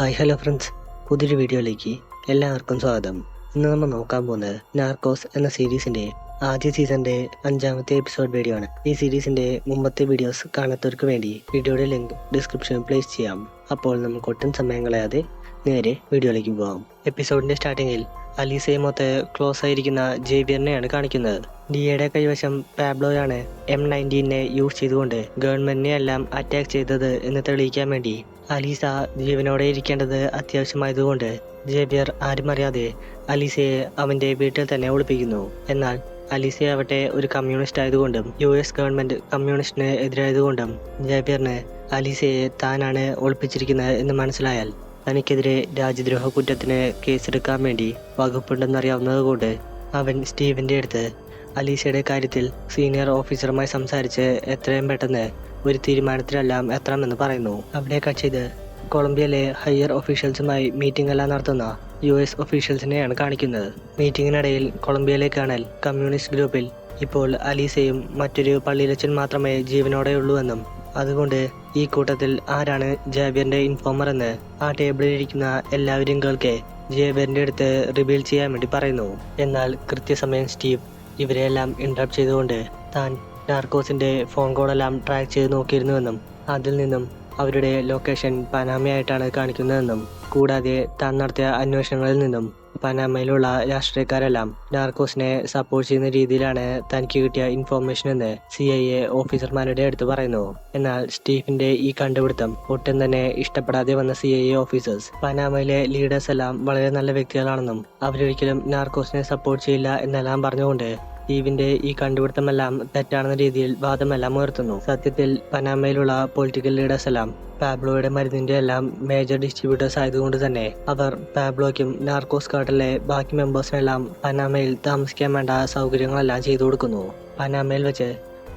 Hi hello friends. പുതിയൊരു വീഡിയോയിലേക്ക് എല്ലാവർക്കും സ്വാഗതം. ഇന്ന് നമ്മൾ നോക്കാൻ പോകുന്നത് നാർക്കോസ് എന്ന സീരീസിന്റെ ആദ്യ സീസണിന്റെ അഞ്ചാമത്തെ എപ്പിസോഡ് വീഡിയോ ആണ്. ഈ സീരീസിന്റെ മുമ്പത്തെ വീഡിയോസ് കാണാത്തവർക്ക് വേണ്ടി വീഡിയോയുടെ ലിങ്ക് ഡിസ്ക്രിപ്ഷനിൽ പ്ലേസ് ചെയ്യാം. അപ്പോൾ നമുക്ക് ഒട്ടും സമയം കളയാതെ നേരെ വീഡിയോയിലേക്ക് പോകാം. എപ്പിസോഡിന്റെ സ്റ്റാർട്ടിങ്ങിൽ അലീസയുമൊത്ത് ക്ലോസ് ആയിരിക്കുന്ന ജേവിയറിനെയാണ് കാണിക്കുന്നത്. ഡിയയുടെ കൈവശം പാബ്ലോയാണ് എം നയന്റീനെ യൂസ് ചെയ്തുകൊണ്ട് ഗവൺമെന്റിനെ എല്ലാം അറ്റാക്ക് ചെയ്തത് എന്ന് തെളിയിക്കാൻ വേണ്ടി അലീസ ജീവനോടെ ഇരിക്കേണ്ടത് അത്യാവശ്യമായതുകൊണ്ട് ജേവിയർ ആരും അറിയാതെ അലീസയെ അവന്റെ വീട്ടിൽ തന്നെ ഒളിപ്പിക്കുന്നു. എന്നാൽ അലീസയാവട്ടെ ഒരു കമ്മ്യൂണിസ്റ്റ് ആയതുകൊണ്ടും യു എസ് ഗവൺമെന്റ് കമ്മ്യൂണിസ്റ്റിന് എതിരായതുകൊണ്ടും ജേബിയറിന് അലീസയെ താനാണ് ഒളിപ്പിച്ചിരിക്കുന്നത് എന്ന് മനസ്സിലായാൽ തനിക്കെതിരെ രാജ്യദ്രോഹ കുറ്റത്തിന് കേസെടുക്കാൻ വേണ്ടി വകുപ്പുണ്ടെന്നറിയാവുന്നതുകൊണ്ട് അവൻ സ്റ്റീവിന്റെ അടുത്ത് അലീഷയുടെ കാര്യത്തിൽ സീനിയർ ഓഫീസറുമായി സംസാരിച്ച് എത്രയും പെട്ടെന്ന് ഒരു തീരുമാനത്തിലെല്ലാം എത്തണമെന്ന് പറയുന്നു. അവിടെ കക്ഷിത് കൊളംബിയയിലെ ഹയർ ഒഫീഷ്യൽസുമായി മീറ്റിംഗ് എല്ലാം നടത്തുന്ന യു എസ് ഒഫീഷ്യൽസിനെയാണ് കാണിക്കുന്നത്. മീറ്റിംഗിനിടയിൽ കൊളംബിയയിലെ കേണൽ കമ്മ്യൂണിസ്റ്റ് ഗ്രൂപ്പിൽ ഇപ്പോൾ അലീസയും മറ്റൊരു പള്ളിയിലച്ചൻ മാത്രമേ ജീവനോടെയുള്ളൂ എന്നും അതുകൊണ്ട് ഈ കൂട്ടത്തിൽ ആരാണ് ജാബിയറിന്റെ ഇൻഫോമർ എന്ന് ആ ടേബിളിൽ ഇരിക്കുന്ന എല്ലാവരും കേൾക്കെ. ജാബിയറിന്റെ അടുത്ത് റിവീൽ ചെയ്യാൻ വേണ്ടി പറയുന്നു. എന്നാൽ കൃത്യസമയം സ്റ്റീവ് ഇവരെയെല്ലാം ഇന്ററപ്റ്റ് ചെയ്തുകൊണ്ട് താൻ നാർക്കോസിന്റെ ഫോൺ കോളെല്ലാം ട്രാക്ക് ചെയ്ത് നോക്കിയിരുന്നുവെന്നും അതിൽ നിന്നും അവരുടെ ലൊക്കേഷൻ പനാമയായിട്ടാണ് കാണിക്കുന്നതെന്നും കൂടാതെ താൻ നടത്തിയ അന്വേഷണങ്ങളിൽ നിന്നും പനാമയിലുള്ള രാഷ്ട്രീയക്കാരെല്ലാം നാർക്കോസിനെ സപ്പോർട്ട് ചെയ്യുന്ന രീതിയിലാണ് തനിക്ക് കിട്ടിയ ഇൻഫോർമേഷൻ എന്ന് സി ഐ എ ഓഫീസർമാരുടെ അടുത്ത് പറയുന്നു. എന്നാൽ സ്റ്റീഫിന്റെ ഈ കണ്ടുപിടുത്തം ഒട്ടും തന്നെ ഇഷ്ടപ്പെടാതെ വന്ന സി ഐ എ ഓഫീസേഴ്സ് പനാമയിലെ ലീഡേഴ്സ് എല്ലാം വളരെ നല്ല വ്യക്തികളാണെന്നും അവരൊരിക്കലും നാർക്കോസിനെ സപ്പോർട്ട് ചെയ്യില്ല എന്നെല്ലാം പറഞ്ഞുകൊണ്ട് സ്റ്റീവിന്റെ ഈ കണ്ടുപിടുത്തമെല്ലാം തെറ്റാണെന്ന രീതിയിൽ വാദമെല്ലാം ഉയർത്തുന്നു. സത്യത്തിൽ പനാമയിലുള്ള പൊളിറ്റിക്കൽ ലീഡേഴ്സ് എല്ലാം പാബ്ലോയുടെ മരുന്നിന്റെ എല്ലാം മേജർ ഡിസ്ട്രിബ്യൂട്ടേഴ്സ് ആയതുകൊണ്ട് തന്നെ അവർ പാബ്ലോയ്ക്കും നാർക്കോസ് കാർട്ടലിലെ ബാക്കി മെമ്പേഴ്സിനെല്ലാം പനാമയിൽ താമസിക്കാൻ വേണ്ട സൗകര്യങ്ങളെല്ലാം ചെയ്തു കൊടുക്കുന്നു. പനാമയിൽ വെച്ച്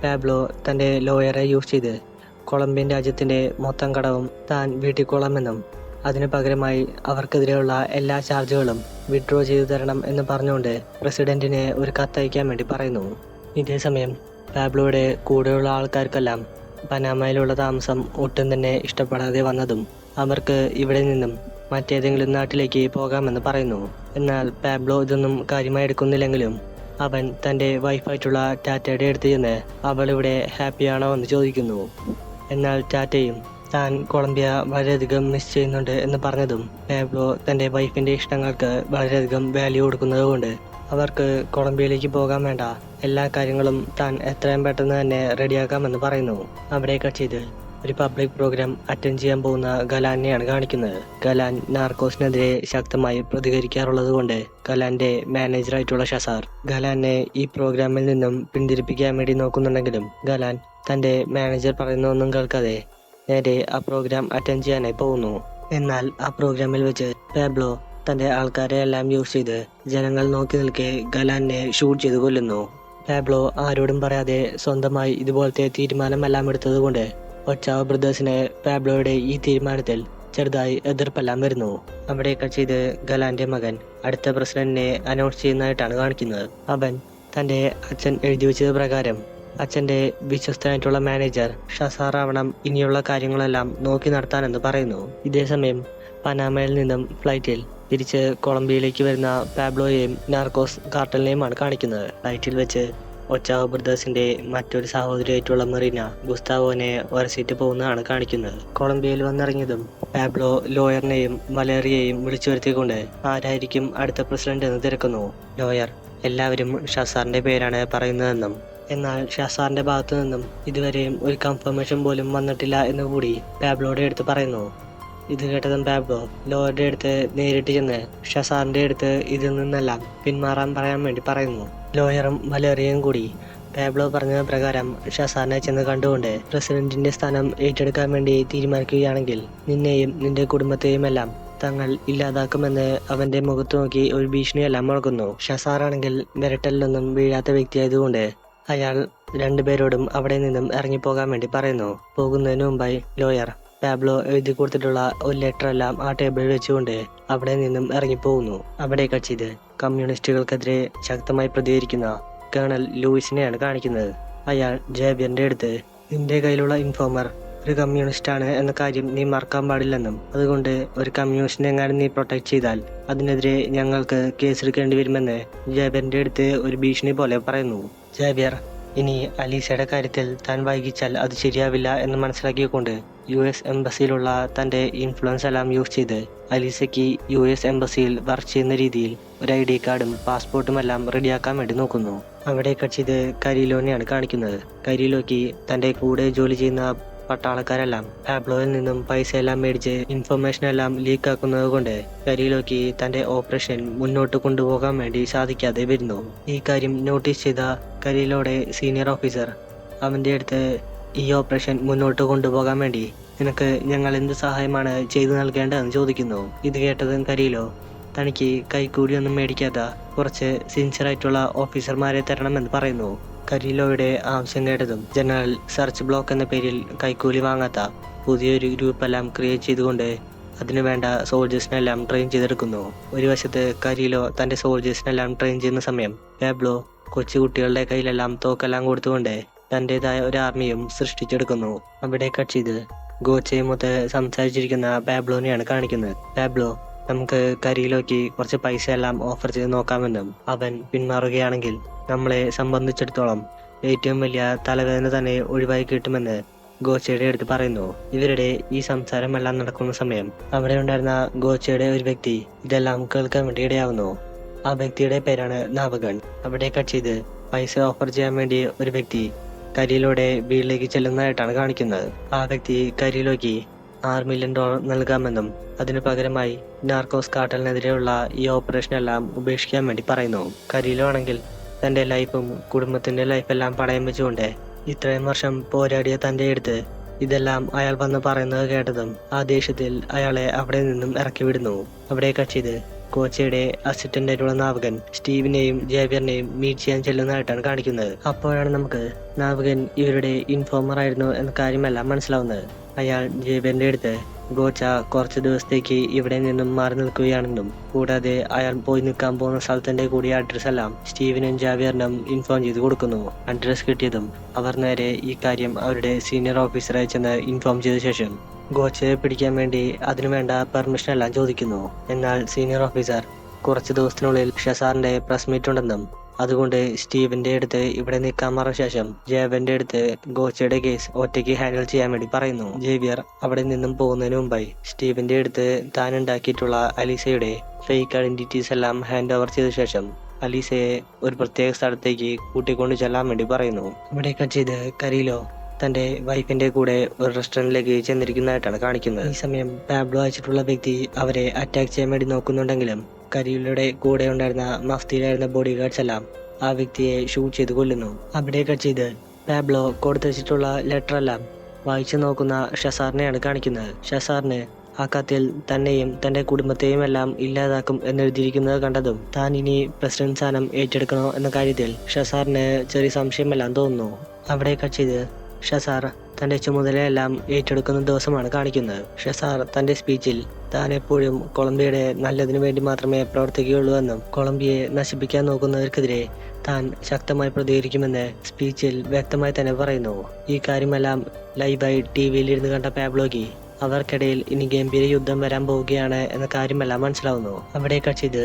പാബ്ലോ തന്റെ ലോയറെ യൂസ് ചെയ്ത് കൊളംബിയൻ രാജ്യത്തിന്റെ മൊത്തം കടവും താൻ വീട്ടിക്കൊള്ളാമെന്നും അതിനു പകരമായി അവർക്കെതിരെയുള്ള എല്ലാ ചാർജുകളും വിഡ്രോ ചെയ്തു തരണം എന്ന് പറഞ്ഞുകൊണ്ട് പ്രസിഡന്റിന് ഒരു കത്തയക്കാൻ വേണ്ടി പറയുന്നു. ഇതേസമയം പാബ്ലോയുടെ കൂടെയുള്ള ആൾക്കാർക്കെല്ലാം പനാമയിലുള്ള താമസം ഒട്ടും തന്നെ ഇഷ്ടപ്പെടാതെ വന്നതും അവർക്ക് ഇവിടെ നിന്നും മറ്റേതെങ്കിലും നാട്ടിലേക്ക് പോകാമെന്ന് പറയുന്നു. എന്നാൽ പാബ്ലോ ഇതൊന്നും കാര്യമായി എടുക്കുന്നില്ലെങ്കിലും അവൻ തന്റെ വൈഫായിട്ടുള്ള ടാറ്റയുടെ അടുത്ത് ചെന്ന് അവൾ ഇവിടെ ഹാപ്പിയാണോ എന്ന് ചോദിക്കുന്നു. എന്നാൽ ടാറ്റയും താൻ കൊളംബിയ വളരെയധികം മിസ് ചെയ്യുന്നുണ്ട് എന്ന് പറഞ്ഞതും പാബ്ലോ തന്റെ വൈഫിന്റെ ഇഷ്ടങ്ങൾക്ക് വളരെയധികം വാല്യൂ കൊടുക്കുന്നത് കൊണ്ട് അവർക്ക് കൊളംബിയയിലേക്ക് പോകാൻ വേണ്ട. എല്ലാ കാര്യങ്ങളും താൻ എത്രയും പെട്ടെന്ന് തന്നെ റെഡിയാക്കാമെന്ന് പറയുന്നു. അവിടെ ചെയ്ത് ഒരു പബ്ലിക് പ്രോഗ്രാം അറ്റൻഡ് ചെയ്യാൻ പോകുന്ന ഗലാനെയാണ് കാണിക്കുന്നത്. ഗലാൻ നാർക്കോസിനെതിരെ ശക്തമായി പ്രതികരിക്കാറുള്ളത് കൊണ്ട് ഗലാന്റെ മാനേജറായിട്ടുള്ള ഷസാർ ഗലാനെ ഈ പ്രോഗ്രാമിൽ നിന്നും പിന്തിരിപ്പിക്കാൻ വേണ്ടി നോക്കുന്നുണ്ടെങ്കിലും ഗലാൻ തന്റെ മാനേജർ പറയുന്ന ഒന്നും കേൾക്കാതെ നേരെ ആ പ്രോഗ്രാം അറ്റൻഡ് ചെയ്യാനായി പോകുന്നു. എന്നാൽ ആ പ്രോഗ്രാമിൽ വെച്ച് പാബ്ലോ തന്റെ ആൾക്കാരെ എല്ലാം യൂസ് ചെയ്ത് ജനങ്ങൾ നോക്കി നിൽക്കെ ഗലാനെ ഷൂട്ട് ചെയ്ത് കൊല്ലുന്നു. പാബ്ലോ ആരോടും പറയാതെ സ്വന്തമായി ഇതുപോലത്തെ തീരുമാനമെല്ലാം എടുത്തതുകൊണ്ട് ഒച്ചാവ ബ്രദേഴ്സിന് പാബ്ലോയുടെ ഈ തീരുമാനത്തിൽ ചെറുതായി എതിർപ്പെല്ലാം വരുന്നു. അവിടെയൊക്കെ ചെയ്ത് ഗലാന്റെ മകൻ അടുത്ത പ്രസിഡന്റിനെ അനൗൺസ് ചെയ്യുന്നതായിട്ടാണ് കാണിക്കുന്നത്. അവൻ തന്റെ അച്ഛൻ എഴുതി വെച്ചത് പ്രകാരം അച്ഛന്റെ വിശ്വസ്തനായിട്ടുള്ള മാനേജർ ഷസാറാവണം ഇനിയുള്ള കാര്യങ്ങളെല്ലാം നോക്കി നടത്താനെന്ന് പറയുന്നു. ഇതേസമയം പനാമയിൽ നിന്നും ഫ്ലൈറ്റിൽ തിരിച്ച് കൊളംബിയയിലേക്ക് വരുന്ന പാബ്ലോയെയും നാർക്കോസ് കാർട്ടലിനെയുമാണ് കാണിക്കുന്നത്. ഫ്ലൈറ്റിൽ വെച്ച് ഒച്ചാവ് ബ്രദേഴ്സിന്റെ മറ്റൊരു സഹോദരിയായിട്ടുള്ള മെറീന ഗുസ്താവോനെ ഒരസീറ്റ് പോകുന്നതാണ് കാണിക്കുന്നത്. കൊളംബിയയിൽ വന്നിറങ്ങിയതും പാബ്ലോ ലോയറിനെയും മലേറിയയും വിളിച്ചു വരുത്തിക്കൊണ്ട് ആരായിരിക്കും അടുത്ത പ്രസിഡന്റ് എന്ന് തിരക്കുന്നു. ലോയർ എല്ലാവരും ഷസാറിന്റെ പേരാണ് പറയുന്നതെന്നും എന്നാൽ ഷസാറിന്റെ ഭാഗത്തു നിന്നും ഇതുവരെയും ഒരു കൺഫർമേഷൻ പോലും വന്നിട്ടില്ല എന്ന് കൂടി പാബ്ലോയുടെ അടുത്ത് പറയുന്നു. ഇത് കേട്ടതും പാബ്ലോ ലോയുടെ അടുത്ത് നേരിട്ട് ചെന്ന് ഷസാറിന്റെ അടുത്ത് ഇതിൽ നിന്നെല്ലാം പിന്മാറാൻ പറയാൻ വേണ്ടി പറയുന്നു. ലോയറും വലേറിയയും കൂടി പാബ്ലോ പറഞ്ഞ പ്രകാരം ഷസാറിനെ ചെന്ന് കണ്ടുകൊണ്ട് പ്രസിഡന്റിന്റെ സ്ഥാനം ഏറ്റെടുക്കാൻ വേണ്ടി തീരുമാനിക്കുകയാണെങ്കിൽ നിന്നെയും നിന്റെ കുടുംബത്തെയും എല്ലാം തങ്ങൾ ഇല്ലാതാക്കുമെന്ന് അവന്റെ മുഖത്ത് നോക്കി ഒരു ഭീഷണിയെല്ലാം മുഴക്കുന്നു. ഷസാറാണെങ്കിൽ വിരട്ടലിലൊന്നും വീഴാത്ത വ്യക്തിയായതുകൊണ്ട് അയാൾ രണ്ടുപേരോടും അവിടെ നിന്നും ഇറങ്ങിപ്പോകാൻ വേണ്ടി പറയുന്നു. പോകുന്നതിന് മുമ്പായി ലോയർ പാബ്ലോ എഴുതി കൊടുത്തിട്ടുള്ള ഒരു ലെറ്റർ എല്ലാം ആ ടേബിളിൽ വെച്ചുകൊണ്ട് അവിടെ നിന്നും ഇറങ്ങിപ്പോകുന്നു. അവിടെ കക്ഷിത് കമ്മ്യൂണിസ്റ്റുകൾക്കെതിരെ ശക്തമായി പ്രതികരിക്കുന്ന കേണൽ ലൂയിസിനെയാണ് കാണിക്കുന്നത്. അയാൾ ജേബിയറിന്റെ അടുത്ത് നിന്റെ കയ്യിലുള്ള ഇൻഫോമർ ഒരു കമ്മ്യൂണിസ്റ്റാണ് എന്ന കാര്യം നീ മറക്കാൻ പാടില്ലെന്നും അതുകൊണ്ട് ഒരു കമ്മ്യൂണിസ്റ്റിനെ എങ്ങാനും നീ പ്രൊട്ടക്ട് ചെയ്താൽ അതിനെതിരെ ഞങ്ങൾക്ക് കേസെടുക്കേണ്ടി വരുമെന്ന് ജാബിയറിന്റെ അടുത്ത് ഒരു ഭീഷണി പോലെ പറയുന്നു. ജാബിയർ ഇനി അലീസയുടെ കാര്യത്തിൽ താൻ വൈകിച്ചാൽ അത് ശരിയാവില്ല എന്ന് മനസ്സിലാക്കിക്കൊണ്ട് യു എസ് എംബസിയിലുള്ള തന്റെ ഇൻഫ്ലുവൻസ് എല്ലാം യൂസ് ചെയ്ത് അലീസയ്ക്ക് യു എസ് എംബസിയിൽ വർക്ക് ചെയ്യുന്ന രീതിയിൽ ഒരു ഐ ഡി കാർഡും പാസ്പോർട്ടും എല്ലാം റെഡിയാക്കാൻ വേണ്ടി നോക്കുന്നു. അവിടെ കക്ഷിത് കരിലോനെയാണ് കാണിക്കുന്നത്. കരിലോക്ക് തന്റെ കൂടെ ജോലി ചെയ്യുന്ന പട്ടാളക്കാരെല്ലാം പാബ്ലോയിൽ നിന്നും പൈസ എല്ലാം മേടിച്ച് ഇൻഫർമേഷൻ എല്ലാം ലീക്ക് ആക്കുന്നത് കൊണ്ട് കരിയിലോക്ക് തന്റെ ഓപ്പറേഷൻ മുന്നോട്ട് കൊണ്ടുപോകാൻ വേണ്ടി സാധിക്കാതെ വരുന്നു. ഈ കാര്യം നോട്ടീസ് ചെയ്ത കരിയിലോടെ സീനിയർ ഓഫീസർ അവന്റെ അടുത്ത് ഈ ഓപ്പറേഷൻ മുന്നോട്ട് കൊണ്ടുപോകാൻ വേണ്ടി നിനക്ക് ഞങ്ങൾ എന്ത് സഹായമാണ് ചെയ്തു നൽകേണ്ടതെന്ന് ചോദിക്കുന്നു. ഇത് കേട്ടതും കരിയിലോ തനിക്ക് കൈക്കൂലിയൊന്നും മേടിക്കാത്ത കുറച്ച് സിൻസിയർ ആയിട്ടുള്ള ഓഫീസർമാരെ തരണമെന്ന് പറയുന്നു. കരിലോയുടെ ആവശ്യം കേട്ടതും ജനറൽ സെർച്ച് ബ്ലോക്ക് എന്ന പേരിൽ കൈക്കൂലി വാങ്ങാത്ത പുതിയൊരു ഗ്രൂപ്പെല്ലാം ക്രിയേറ്റ് ചെയ്തുകൊണ്ട് അതിനു വേണ്ട സോൾജേഴ്സിനെല്ലാം ട്രെയിൻ ചെയ്തെടുക്കുന്നു. ഒരു വശത്ത് കരീലോ തന്റെ സോൾജേഴ്സിനെല്ലാം ട്രെയിൻ ചെയ്യുന്ന സമയം പാബ്ലോ കൊച്ചുകുട്ടികളുടെ കയ്യിലെല്ലാം തോക്കെല്ലാം കൊടുത്തുകൊണ്ട് തന്റെതായ ഒരു ആർമിയും സൃഷ്ടിച്ചെടുക്കുന്നു. അവിടെ കക്ഷിത് ഗോച്ചയുമൊത്ത് സംസാരിച്ചിരിക്കുന്ന പാബ്ലോനെയാണ് കാണിക്കുന്നത്. ബാബ്ലോ നമുക്ക് കരിയിലോക്ക് കുറച്ച് പൈസ എല്ലാം ഓഫർ ചെയ്ത് നോക്കാമെന്നും അവൻ പിന്മാറുകയാണെങ്കിൽ നമ്മളെ സംബന്ധിച്ചിടത്തോളം ഏറ്റവും വലിയ തലവേദന തന്നെ ഒഴിവായി കിട്ടുമെന്ന് ഗോച്ചയുടെ അടുത്ത് പറയുന്നു. ഇവരുടെ ഈ സംസാരമെല്ലാം നടക്കുന്ന സമയം അവിടെ ഉണ്ടായിരുന്ന ഗോച്ചയുടെ ഒരു വ്യക്തി ഇതെല്ലാം കേൾക്കാൻ വേണ്ടി ഇടയാവുന്നു. ആ വ്യക്തിയുടെ പേരാണ് നാവഗൺ അവിടെ കക്ഷിത് പൈസ ഓഫർ ചെയ്യാൻ വേണ്ടി ഒരു വ്യക്തി കരിയിലൂടെ വീട്ടിലേക്ക് ചെല്ലുന്നതായിട്ടാണ് കാണിക്കുന്നത്. ആ വ്യക്തി കരിയിലേക്ക് ആറ് മില്യൺ ഡോളർ നൽകാമെന്നും അതിനു പകരമായി നാർക്കോസ് കാട്ടലിനെതിരെയുള്ള ഈ ഓപ്പറേഷൻ എല്ലാം ഉപേക്ഷിക്കാൻ വേണ്ടി പറയുന്നു. കരിയിലോ ആണെങ്കിൽ തന്റെ ലൈഫും കുടുംബത്തിന്റെ ലൈഫെല്ലാം പണയം വെച്ചുകൊണ്ട് ഇത്രയും വർഷം പോരാടിയ തന്റെ അടുത്ത് ഇതെല്ലാം അയാൾ വന്ന് പറയുന്നത് കേട്ടതും ആ ദേഷ്യത്തിൽ അയാളെ അവിടെ നിന്നും ഇറക്കി വിടുന്നു. അവിടെ കക്ഷിത് കോച്ചയുടെ അസിസ്റ്റന്റ് ആയിട്ടുള്ള നാവകൻ സ്റ്റീവിനെയും ജേവിയറിനെയും മീറ്റ് ചെയ്യാൻ ചെല്ലുന്നതായിട്ടാണ് കാണിക്കുന്നത്. അപ്പോഴാണ് നമുക്ക് നാവകൻ ഇവരുടെ ഇൻഫോമർ ആയിരുന്നു എന്ന കാര്യമെല്ലാം മനസ്സിലാവുന്നത്. അയാൾ ജേവിയറിന്റെ അടുത്ത് ഗോച്ച കുറച്ച് ദിവസത്തേക്ക് ഇവിടെ നിന്നും മാറി നിൽക്കുകയാണെന്നും കൂടാതെ അയാൾ പോയി നിൽക്കാൻ പോകുന്ന സ്ഥലത്തിന്റെ കൂടി അഡ്രസ് എല്ലാം സ്റ്റീവിനും ജാവിയറിനും ഇൻഫോം ചെയ്ത് കൊടുക്കുന്നു. അഡ്രസ് കിട്ടിയതും അവർ നേരെ ഈ കാര്യം അവരുടെ സീനിയർ ഓഫീസറെ ചെന്ന് ഇൻഫോം ചെയ്ത ശേഷം ഗോച്ചയെ പിടിക്കാൻ വേണ്ടി അതിനു വേണ്ട പെർമിഷൻ എല്ലാം ചോദിക്കുന്നു. എന്നാൽ സീനിയർ ഓഫീസർ കുറച്ച് ദിവസത്തിനുള്ളിൽ ഷസാറിന്റെ പ്രസ് മീറ്റ് ഉണ്ടെന്നും അതുകൊണ്ട് സ്റ്റീവിന്റെ അടുത്ത് ഇവിടെ നിൽക്കാൻ പറഞ്ഞ ശേഷം ജേവന്റെ അടുത്ത് ഗോച്ചയുടെ കേസ് ഒറ്റയ്ക്ക് ഹാൻഡിൽ ചെയ്യാൻ വേണ്ടി പറയുന്നു. ജേവിയർ അവിടെ നിന്നും പോകുന്നതിന് മുമ്പായി സ്റ്റീവിന്റെ അടുത്ത് താൻ ഉണ്ടാക്കിയിട്ടുള്ള അലീസയുടെ ഫേക്ക് ഐഡന്റിറ്റീസ് എല്ലാം ഹാൻഡ് ഓവർ ചെയ്ത ശേഷം അലീസയെ ഒരു പ്രത്യേക സ്ഥലത്തേക്ക് കൂട്ടിക്കൊണ്ടു ചെല്ലാൻ വേണ്ടി പറയുന്നു. ഇവിടെയൊക്കെ ചെയ്ത് കരിയിലോ തന്റെ വൈഫിന്റെ കൂടെ ഒരു റെസ്റ്റോറന്റിലേക്ക് ചെന്നിരിക്കുന്നതായിട്ടാണ് കാണിക്കുന്നത്. ഈ സമയം പാബ്ലോ അയച്ചിട്ടുള്ള വ്യക്തി അവരെ അറ്റാക്ക് ചെയ്യാൻ വേണ്ടി നോക്കുന്നുണ്ടെങ്കിലും കരിയിലയുടെ കൂടെ ഉണ്ടായിരുന്ന മഫ്തിയിലായിരുന്ന ബോഡി ഗാർഡ്സ് എല്ലാം ആ വ്യക്തിയെ ഷൂട്ട് ചെയ്ത് കൊല്ലുന്നു. അവിടെയൊക്കെ ചെയ്ത് പാബ്ലോ കൊടുത്തു എല്ലാം വായിച്ചു നോക്കുന്ന ഷസാറിനെയാണ് കാണിക്കുന്നത്. ഷസാറിന് ആ കത്തിൽ തന്നെയും തന്റെ കുടുംബത്തെയും എല്ലാം ഇല്ലാതാക്കും എന്നെഴുതിയിരിക്കുന്നത് കണ്ടതും താൻ ഇനി പ്രസിഡന്റ് സ്ഥാനം ഏറ്റെടുക്കണോ എന്ന കാര്യത്തിൽ ഷസാറിന് ചെറിയ സംശയമെല്ലാം തോന്നുന്നു. അവിടെ ചെയ്ത് ഷസാർ തന്റെ ചുമതലയെല്ലാം ഏറ്റെടുക്കുന്ന ദിവസമാണ് കാണിക്കുന്നത്. ഷസാർ തന്റെ സ്പീച്ചിൽ താൻ എപ്പോഴും കൊളംബിയയുടെ നല്ലതിനു വേണ്ടി മാത്രമേ പ്രവർത്തിക്കുകയുള്ളൂ എന്നും കൊളംബിയയെ നശിപ്പിക്കാൻ നോക്കുന്നവർക്കെതിരെ താൻ ശക്തമായി പ്രതികരിക്കുമെന്ന് സ്പീച്ചിൽ വ്യക്തമായി തന്നെ പറയുന്നു. ഈ കാര്യമെല്ലാം ലൈവായി ടി വിയിൽ ഇരുന്ന് കണ്ട പാബ്ലോഗി അവർക്കിടയിൽ ഇനി ഗംഭീര യുദ്ധം വരാൻ പോവുകയാണ് എന്ന കാര്യമെല്ലാം മനസ്സിലാവുന്നു. അവിടെ കക്ഷിത്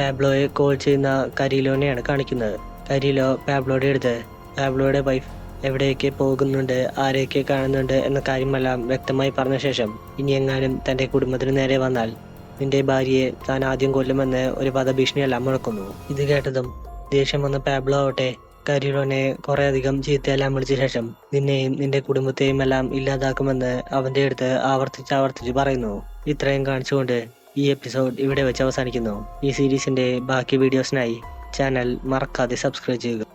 പാബ്ലോയെ കോൾ ചെയ്യുന്ന കരീലോനെയാണ് കാണിക്കുന്നത്. കരിലോ പാബ്ലോയുടെ അടുത്ത് പാബ്ലോയുടെ വൈഫ് എവിടെയൊക്കെ പോകുന്നുണ്ട് ആരെയൊക്കെ കാണുന്നുണ്ട് എന്ന കാര്യമെല്ലാം വ്യക്തമായി പറഞ്ഞ ശേഷം ഇനി എങ്ങാനും തന്റെ കുടുംബത്തിന് നേരെ വന്നാൽ നിന്റെ ഭാര്യയെ താൻ ആദ്യം കൊല്ലുമെന്ന് ഒരു വധഭീഷണിയെല്ലാം മുഴക്കുന്നു. ഇത് കേട്ടതും ദേഷ്യം വന്ന പാബ്ലോ ആവട്ടെ കരിലോനെ കുറെ അധികം ചീത്തയെല്ലാം വിളിച്ച ശേഷം നിന്നെയും നിന്റെ കുടുംബത്തെയും എല്ലാം ഇല്ലാതാക്കുമെന്ന് അവന്റെ അടുത്ത് ആവർത്തിച്ച് ആവർത്തിച്ച് പറയുന്നു. ഇത്രയും കാണിച്ചുകൊണ്ട് ഈ എപ്പിസോഡ് ഇവിടെ വെച്ച് അവസാനിക്കുന്നു. ഈ സീരീസിന്റെ ബാക്കി വീഡിയോസിനായി ചാനൽ മറക്കാതെ സബ്സ്ക്രൈബ് ചെയ്യുക.